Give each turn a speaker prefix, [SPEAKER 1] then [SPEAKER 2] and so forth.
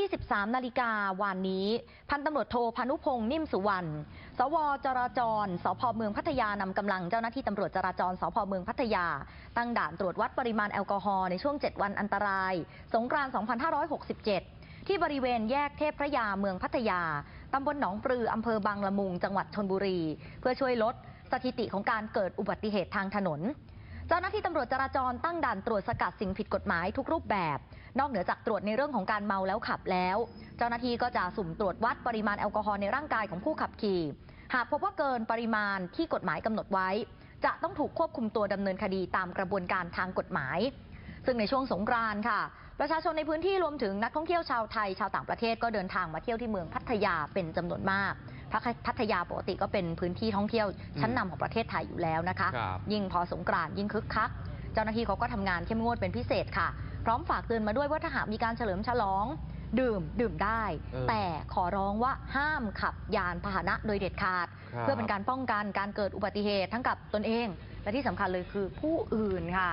[SPEAKER 1] 23 นาฬิกาวันนี้ พันตำรวจโทพานุพงษ์นิ่มสุวรรณ สวจราจร สพเมืองพัทยานำกำลังเจ้าหน้าที่ตำรวจจราจร สพเมืองพัทยา ตั้งด่านตรวจวัดปริมาณแอลกอฮอล์ในช่วง 7 วันอันตราย สงกรานต์ 2567 ที่บริเวณแยกเทพพระยาเมืองพัทยา ตำบลหนองปลืออำเภอบางละมุง จังหวัดชนบุรี เพื่อช่วยลดสถิติของการเกิดอุบัติเหตุทางถนน เจ้าหน้าที่ตำรวจจราจรตั้งด่านตรวจสกัดสิ่งผิดกฎหมายทุกรูปแบบ นอกเหนือจากตรวจในเรื่องของการเมาแล้วขับแล้ว เจ้าหน้าที่ก็จะสุ่มตรวจวัดปริมาณแอลกอฮอล์ในร่างกายของผู้ขับขี่ หากพบว่าเกินปริมาณที่กฎหมายกำหนดไว้ จะต้องถูกควบคุมตัวดำเนินคดีตามกระบวนการทางกฎหมาย ซึ่งในช่วงสงกรานต์ค่ะ ประชาชนในพื้นที่รวมถึงนักท่องเที่ยวชาวไทยชาวต่างประเทศก็เดินทางมาเที่ยวที่เมืองพัทยาเป็นจำนวนมากพัทพัทยาปกติก็เป็นพื้นที่ท่องเที่ยวชั้นนำของประเทศไทยอยู่แล้วนะคะ
[SPEAKER 2] ครับ
[SPEAKER 1] ยิ่งพอสงกรานต์ยิ่งคึกคัก เจ้าหน้าที่เขาก็ทำงานเข้มงวดเป็นพิเศษค่ะ พร้อมฝากเตือนมาด้วยว่าถ้าหากมีการเฉลิมฉลอง ดื่มดื่มได้
[SPEAKER 2] เออ
[SPEAKER 1] แต่ขอร้องว่าห้ามขับยานพาหนะโดยเด็ดขาด
[SPEAKER 2] ครับ
[SPEAKER 1] เพื่อเป็นการป้องกันการเกิดอุบัติเหตุทั้งกับตนเอง และที่สำคัญเลยคือผู้อื่นค่ะ